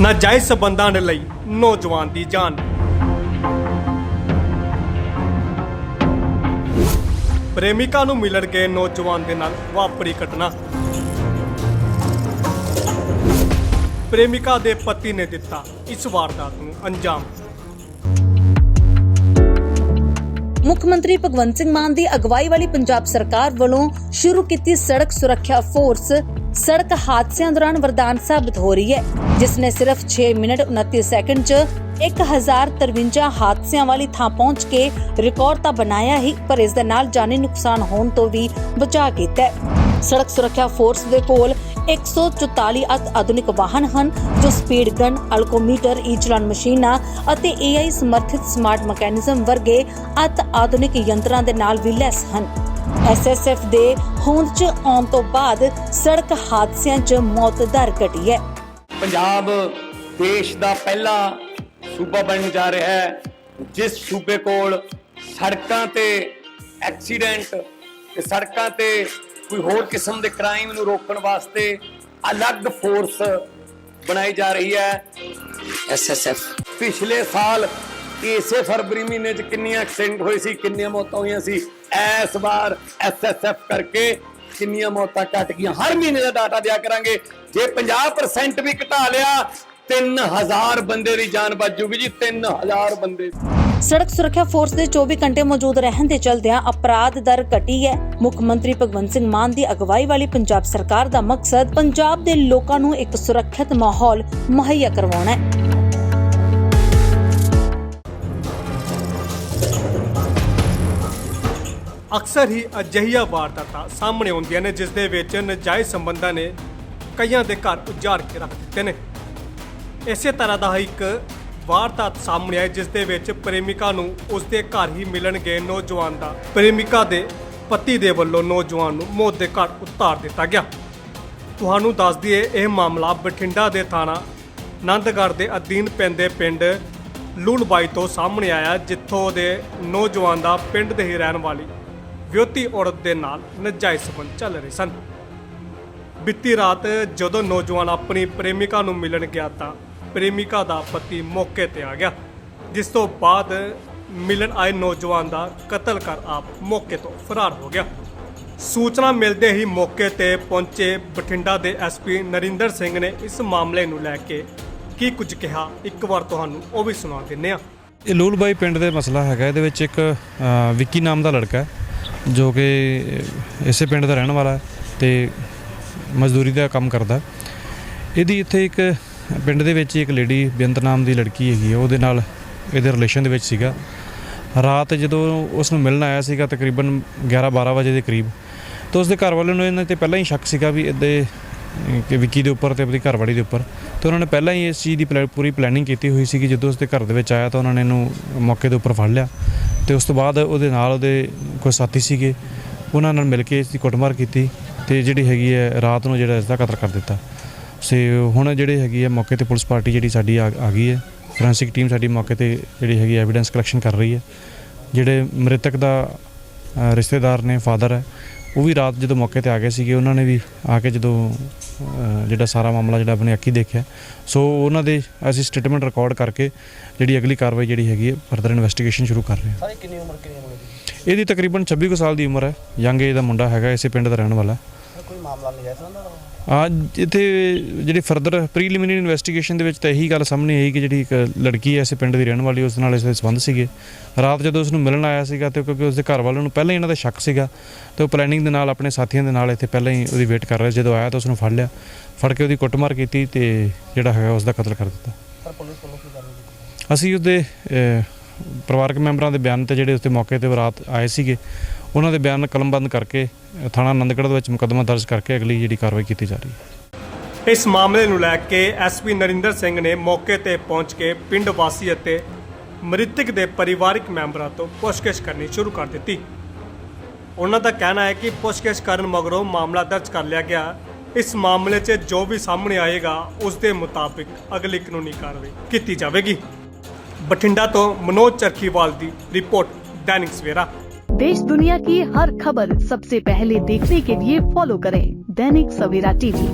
ਨਾਜਾਇਜ਼ ਸਬੰਧਾਂ ਦੇ ਲਈ ਨੌਜਵਾਨ ਦੀ ਜਾਨ। ਪ੍ਰੇਮਿਕਾ ਨੂੰ ਮਿਲਣ ਗਏ ਨੌਜਵਾਨ ਦੇ ਨਾਲ ਵਾਪਰੀ ਘਟਨਾ। ਪ੍ਰੇਮਿਕਾ ਦੇ ਪਤੀ ਨੇ ਦਿੱਤਾ ਇਸ ਵਾਰਦਾਤ ਨੂੰ ਅੰਜਾਮ। ਮੁੱਖ ਮੰਤਰੀ ਭਗਵੰਤ ਸਿੰਘ ਮਾਨ ਦੀ ਅਗਵਾਈ ਵਾਲੀ ਪੰਜਾਬ ਸਰਕਾਰ ਵੱਲੋਂ ਸ਼ੁਰੂ ਕੀਤੀ ਸੜਕ ਸੁਰੱਖਿਆ ਫੋਰਸ ਸੜਕ ਹਾਦਸਿਆਂ ਦੌਰਾਨ ਵਰਦਾਨ ਸਾਬਤ ਹੋ ਰਹੀ ਹੈ ਜਿਸ ਨੇ ਸਿਰਫ 6 ਮਿੰਟ 29 ਸੈਕਿੰਡ 'ਚ 1053 ਹਾਦਸਿਆਂ ਵਾਲੀ ਥਾਂ ਪਹੁੰਚ ਕੇ ਰਿਕਾਰਡ ਤਾਂ ਬਣਾਇਆ ਹੀ, ਪਰ ਇਸ ਦੇ ਨਾਲ ਜਾਨੀ ਨੁਕਸਾਨ ਹੋਣ ਤੋਂ ਵੀ ਬਚਾ ਕੀਤਾ ਸੜਕ ਸੁਰੱਖਿਆ ਫੋਰਸ ਦੇ ਕੋਲ 144 ਅਤ ਆਧੁਨਿਕ ਵਾਹਨ ਹਨ, ਜੋ ਸਪੀਡ ਗਨ, ਅਲਕੋਮੀਟਰ ਈ ਮਸ਼ੀਨਾਂ ਅਤੇ AI ਸਮਰਥਿਤ ਸਮਾਰਟ ਮੈਕੈਨਿਜ਼ਮ ਵਰਗੇ ਅਤ ਆਧੁਨਿਕ ਯੰਤਰਾਂ ਦੇ ਨਾਲ ਵੀ ਲੈਸ ਹਨ। ਐਸਐਸਐਫ ਦੇ ਹੋਂਦ 'ਚ ਆਉਣ ਤੋਂ ਬਾਅਦ ਸੜਕ ਹਾਦਸਿਆਂ 'ਚ ਮੌਤ ਦਰ ਘਟੀ ਹੈ। ਪੰਜਾਬ ਦੇਸ਼ ਦਾ ਪਹਿਲਾ ਸੂਬਾ ਬਣਨ ਜਾ ਰਿਹਾ ਹੈ ਜਿਸ ਸੂਬੇ ਕੋਲ ਸੜਕਾਂ ਤੇ ਐਕਸੀਡੈਂਟ ਤੇ ਸੜਕਾਂ ਤੇ ਕੋਈ ਹੋਰ ਕਿਸਮ ਦੇ ਕ੍ਰਾਈਮ ਨੂੰ ਰੋਕਣ ਵਾਸਤੇ ਅਲੱਗ ਫੋਰਸ ਬਣਾਈ ਜਾ ਰਹੀ ਹੈ। ਐਸਐਸਐਫ ਪਿਛਲੇ ਸਾਲ ਇਸੇ ਫਰਵਰੀ ਮਹੀਨੇ 'ਚ ਕਿੰਨੀਆਂ ਐਕਸੀਡੈਂਟ ਹੋਏ ਸੀ, ਕਿੰਨੀਆਂ ਮੌਤਾਂ ਹੋਈਆਂ ਸੀ ਇਸ ਵਾਰ ਐਸਐਸਐਫ ਕਰਕੇ ਕਿੰਨੀਆਂ ਮੌਤਾਂ ਘਟ ਗਈਆਂ। ਹਰ ਮਹੀਨੇ ਦਾ ਡਾਟਾ ਦਿਆ ਕਰਾਂਗੇ। ਜੇ 50% ਵੀ ਘਟਾ ਲਿਆ 3000 ਬੰਦੇ ਦੀ ਜਾਨ ਬਚ ਜੂਗੀ ਜੀ 3000 ਬੰਦੇ ਸੜਕ ਸੁਰੱਖਿਆ ਫੋਰਸ ਦੇ 24 ਘੰਟੇ ਮੌਜੂਦ ਰਹਿਣ ਦੇ ਚਲਦਿਆਂ ਅਪਰਾਧ ਦਰ ਘਟੀ ਹੈ। ਮੁੱਖ ਮੰਤਰੀ ਭਗਵੰਤ ਸਿੰਘ ਮਾਨ ਦੀ ਅਗਵਾਈ ਵਾਲੀ ਪੰਜਾਬ ਸਰਕਾਰ ਦਾ ਮਕਸਦ, ਪੰਜਾਬ ਦੇ ਲੋਕਾਂ ਨੂੰ ਇੱਕ ਸੁਰੱਖਿਅਤ ਮਾਹੌਲ ਮੁਹੱਈਆ ਕਰਵਾਉਣਾ ਹੈ। ਅਕਸਰ ਹੀ ਅਜਿਹੀਆਂ ਵਾਰਦਾਤਾਂ ਸਾਹਮਣੇ ਆਉਂਦੀਆਂ ਨੇ, ਜਿਸ ਦੇ ਵਿੱਚ ਨਜਾਇਜ਼ ਸੰਬੰਧਾਂ ਨੇ ਕਈਆਂ ਦੇ ਘਰ ਉਜਾੜ ਕੇ ਰੱਖ ਦਿੱਤੇ ਨੇ। ਇਸੇ ਤਰ੍ਹਾਂ ਦਾ ਇੱਕ ਵਾਰਦਾਤ ਸਾਹਮਣੇ ਆਈ ਜਿਸ ਦੇ ਵਿੱਚ ਪ੍ਰੇਮਿਕਾ ਨੂੰ ਉਸ ਦੇ ਘਰ ਹੀ ਮਿਲਣ ਗਏ ਨੌਜਵਾਨ ਦਾ। ਪ੍ਰੇਮਿਕਾ ਦੇ ਪਤੀ ਦੇ ਵੱਲੋਂ ਨੌਜਵਾਨ ਨੂੰ ਮੌਤ ਦੇ ਘਰ ਉਤਾਰ ਦਿੱਤਾ ਗਿਆ। ਤੁਹਾਨੂੰ ਦੱਸ ਦਈਏ, ਇਹ ਮਾਮਲਾ ਬਠਿੰਡਾ ਦੇ ਥਾਣਾ ਆਨੰਦਗੜ੍ਹ ਦੇ ਅਧੀਨ ਪੈਂਦੇ ਪਿੰਡ ਲੂਲਬਾਈ ਤੋਂ ਸਾਹਮਣੇ ਆਇਆ, ਜਿੱਥੋਂ ਦੇ ਨੌਜਵਾਨ ਦਾ ਪਿੰਡ ਦੇ ਹੀ ਰਹਿਣ ਵਾਲੀ ਵਿਅਕਤੀ ਔਰਤ ਦੇ ਨਾਲ ਨਜਾਇਜ਼ ਸੰਬੰਧ ਚੱਲ ਰਹੇ ਸਨ। ਬੀਤੀ ਰਾਤ ਜਦੋਂ ਨੌਜਵਾਨ ਆਪਣੀ ਪ੍ਰੇਮਿਕਾ ਨੂੰ ਮਿਲਣ ਗਿਆ ਤਾਂ ਪ੍ਰੇਮਿਕਾ ਦਾ ਪਤੀ ਮੌਕੇ ਤੇ ਆ ਗਿਆ ਜਿਸ ਤੋਂ ਬਾਅਦ ਮਿਲਣ ਆਏ ਨੌਜਵਾਨ ਦਾ ਕਤਲ ਕਰ ਆਪ ਮੌਕੇ ਤੋਂ ਫਰਾਰ ਹੋ ਗਿਆ। ਸੂਚਨਾ ਮਿਲਦੇ ਹੀ ਮੌਕੇ ਤੇ ਪਹੁੰਚੇ ਬਠਿੰਡਾ ਦੇ ਐਸਪੀ ਨਰਿੰਦਰ ਸਿੰਘ ਨੇ ਇਸ ਮਾਮਲੇ ਨੂੰ ਲੈ ਕੇ ਕੀ ਕੁਝ ਕਿਹਾ ਇੱਕ ਵਾਰ ਤੁਹਾਨੂੰ ਉਹ ਵੀ ਸੁਣਾ ਦਿੰਨੇ ਆ ਇਹ ਲੂਲਬਾਈ ਪਿੰਡ ਦੇ ਮਸਲਾ ਹੈਗਾ ਇਹਦੇ ਵਿੱਚ ਇੱਕ ਅ, ਵਿੱਕੀ ਨਾਮ ਦਾ ਲੜਕਾ ਹੈ। ਜੋ ਕਿ ਇਸੇ ਪਿੰਡ ਦਾ ਰਹਿਣ ਵਾਲਾ ਹੈ ਤੇ ਮਜ਼ਦੂਰੀ ਦਾ ਕੰਮ ਕਰਦਾ। ਇਹਦੀ ਇੱਥੇ ਇੱਕ ਪਿੰਡ ਦੇ ਵਿੱਚ ਇੱਕ ਲੇਡੀ ਬੇਅੰਤ ਨਾਮ ਦੀ ਲੜਕੀ ਹੈਗੀ ਉਹਦੇ ਨਾਲ ਇਹਦੇ ਰਿਲੇਸ਼ਨ ਦੇ ਵਿੱਚ ਸੀਗਾ। ਰਾਤ ਜਦੋਂ ਉਸ ਨੂੰ ਮਿਲਣ ਆਇਆ ਸੀਗਾ ਤਕਰੀਬਨ 11 12 ਵਜੇ ਦੇ ਕਰੀਬ, ਤਾਂ ਉਸਦੇ ਘਰ ਵਾਲੇ ਨੂੰ ਇਹਨਾਂ ਤੇ ਪਹਿਲਾਂ ਹੀ ਸ਼ੱਕ ਸੀਗਾ ਵੀ ਇਹਦੇ ਕਿ ਵਿੱਕੀ ਦੇ ਉੱਪਰ ਤੇ ਆਪਣੀ ਘਰਵਾਲੀ ਦੇ ਉੱਪਰ। ਤੇ ਉਹਨਾਂ ਨੇ ਪਹਿਲਾਂ ਹੀ ਇਸ ਚੀਜ਼ ਦੀ ਪਲੈ- ਪੂਰੀ ਪਲੈਨਿੰਗ ਕੀਤੀ ਹੋਈ ਸੀ ਕਿ ਜਦੋਂ ਉਸਦੇ ਘਰ ਦੇ ਵਿੱਚ ਆਇਆ ਤਾਂ ਉਹਨਾਂ ਨੇ ਇਹਨੂੰ ਮੌਕੇ ਦੇ ਉੱਪਰ ਫੜ ਲਿਆ। ਤੇ ਉਸ ਤੋਂ ਬਾਅਦ ਉਹਦੇ ਨਾਲ ਉਹਦੇ ਕੋਈ ਸਾਥੀ ਸੀਗੇ। ਉਹਨਾਂ ਨਾਲ ਮਿਲ ਕੇ ਇਸ ਦੀ ਕੁੱਟਮਾਰ ਕੀਤੀ ਤੇ ਜਿਹੜੀ ਹੈਗੀ ਹੈ ਰਾਤ ਨੂੰ ਜਿਹੜਾ ਇਸ ਦਾ ਕਤਲ ਕਰ ਦਿੱਤਾ। ਸੇ ਹੁਣ ਜਿਹੜੀ ਹੈਗੀ ਹੈ ਮੌਕੇ ਤੇ ਪੁਲਿਸ ਪਾਰਟੀ ਜਿਹੜੀ ਸਾਡੀ ਆ ਆ ਗਈ ਹੈ। ਫੋਰੈਂਸਿਕ ਟੀਮ ਸਾਡੀ ਮੌਕੇ ਤੇ ਜਿਹੜੀ ਹੈਗੀ ਐਵੀਡੈਂਸ ਕਲੈਕਸ਼ਨ ਕਰ ਰਹੀ ਹੈ। ਜਿਹੜੇ ਮ੍ਰਿਤਕ ਦਾ ਅ, ਰਿਸ਼ਤੇਦਾਰ ਨੇ ਫਾਦਰ ਹੈ ਉਹ ਵੀ ਰਾਤ ਜਦੋਂ ਮੌਕੇ ਤੇ ਆ ਗਏ ਸੀਗੇ ਉਹਨਾਂ ਨੇ ਵੀ ਆ ਕੇ ਜਦੋਂ ਜਿਹੜਾ ਸਾਰਾ ਮਾਮਲਾ ਜਿਹੜਾ ਆਪਣੇ ਅੱਖੀ ਦੇਖਿਆ। ਸੋ ਉਹਨਾਂ ਦੇ ਅਸੀਂ ਸਟੇਟਮੈਂਟ ਰਿਕਾਰਡ ਕਰਕੇ ਜਿਹੜੀ ਅਗਲੀ ਕਾਰਵਾਈ ਜਿਹੜੀ ਹੈਗੀ ਹੈ ਫਰਦਰ ਇਨਵੈਸਟੀਗੇਸ਼ਨ ਸ਼ੁਰੂ ਕਰ ਰਹੇ ਹਾਂ। ਸਾਰੇ ਕਿੰਨੀ ਉਮਰ ਕਿੰਨੀ ਉਮਰ ਇਹਦੀ ਤਕਰੀਬਨ 26 ਕੁ ਸਾਲ ਦੀ ਉਮਰ ਹੈ। ਯੰਗ ਏਜ ਦਾ ਮੁੰਡਾ ਹੈਗਾ ਇਸੇ ਪਿੰਡ ਦਾ ਰਹਿਣ ਵਾਲਾ। ਕੋਈ ਮਾਮਲਾ ਨਹੀਂ ਜਾਇਜ਼ ਹੁੰਦਾ ਆ ਇੱਥੇ ਜਿਹੜੀ ਫਰਦਰ ਪ੍ਰੀਲਿਮਿਨਰੀ ਇਨਵੈਸਟੀਗੇਸ਼ਨ ਦੇ ਵਿੱਚ ਤਾਂ ਇਹੀ ਗੱਲ ਸਾਹਮਣੇ ਆਈ ਕਿ ਜਿਹੜੀ ਇੱਕ ਲੜਕੀ ਹੈ ਇਸੇ ਪਿੰਡ ਦੀ ਰਹਿਣ ਵਾਲੀ ਉਸ ਨਾਲ ਇਸ ਦੇ ਸੰਬੰਧ ਸੀਗੇ। ਰਾਤ ਜਦੋਂ ਉਸ ਨੂੰ ਮਿਲਣ ਆਇਆ ਸੀਗਾ ਤੇ ਕਿਉਂਕਿ ਉਸਦੇ ਘਰ ਵਾਲਿਆਂ ਨੂੰ ਪਹਿਲਾਂ ਹੀ ਇਹਨਾਂ ਦਾ ਸ਼ੱਕ ਸੀਗਾ ਤੇ ਉਹ ਪਲੈਨਿੰਗ ਦੇ ਨਾਲ ਆਪਣੇ ਸਾਥੀਆਂ ਦੇ ਨਾਲ ਇੱਥੇ ਪਹਿਲਾਂ ਹੀ ਉਹਦੀ ਵੇਟ ਕਰ ਰਹੇ ਸੀ। ਜਦੋਂ ਆਇਆ ਤਾਂ ਉਸ ਨੂੰ ਫੜ ਲਿਆ ਫੜ ਕੇ ਉਹਦੀ ਕੁੱਟਮਾਰ ਕੀਤੀ ਤੇ ਜਿਹੜਾ ਹੈਗਾ ਉਸ ਦਾ ਕਤਲ ਕਰ ਦਿੱਤਾ। ਸਰ ਪੁਲਿਸ ਵੱਲੋਂ ਕੀ ਕਾਰਵਾਈ ਕੀਤੀ ਅਸੀਂ ਉਹਦੇ ਪਰਿਵਾਰਕ ਮੈਂਬਰਾਂ ਦੇ ਬਿਆਨ ਤੇ ਜਿਹੜੇ ਉਸਤੇ ਮੌਕੇ ਤੇ ਰਾਤ ਆਏ ਸੀਗੇ, ਉਹਨਾਂ ਦੇ ਬਿਆਨ ਕਲਮਬੰਦ ਕਰਕੇ, ਥਾਣਾ ਆਨੰਦਗੜ੍ਹ ਦੇ ਵਿੱਚ ਮੁਕੱਦਮਾ ਦਰਜ ਕਰਕੇ ਅਗਲੀ ਜਿਹੜੀ ਕਾਰਵਾਈ ਕੀਤੀ ਜਾ ਰਹੀ ਹੈ। ਇਸ ਮਾਮਲੇ ਨੂੰ ਲੈ ਕੇ ਐਸਪੀ ਨਰਿੰਦਰ ਸਿੰਘ ਨੇ ਮੌਕੇ ਤੇ ਪਹੁੰਚ ਕੇ ਪਿੰਡ ਵਾਸੀ ਅਤੇ ਮ੍ਰਿਤਕ ਦੇ ਪਰਿਵਾਰਕ ਮੈਂਬਰਾਂ ਤੋਂ ਪੁੱਛਗਿੱਛ ਕਰਨੀ ਸ਼ੁਰੂ ਕਰ ਦਿੱਤੀ। ਉਹਨਾਂ ਦਾ ਕਹਿਣਾ ਹੈ ਕਿ ਪੁੱਛਗਿੱਛ ਕਰਨ ਮਗਰੋਂ ਮਾਮਲਾ ਦਰਜ ਕਰ ਲਿਆ ਗਿਆ। ਇਸ ਮਾਮਲੇ 'ਚ ਜੋ ਵੀ ਸਾਹਮਣੇ ਆਏਗਾ, ਉਸ ਦੇ ਮੁਤਾਬਿਕ ਅਗਲੀ ਕਾਨੂੰਨੀ ਕਾਰਵਾਈ ਕੀਤੀ ਜਾਵੇਗੀ। बठिंडा तो मनोज चरखीवाल दी रिपोर्ट, दैनिक सवेरा देश दुनिया की हर खबर सबसे पहले देखने के लिए फॉलो करें Dainik Savera TV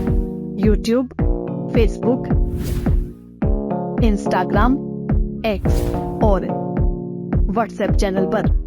YouTube Facebook Instagram X और व्हाट्सएप चैनल पर।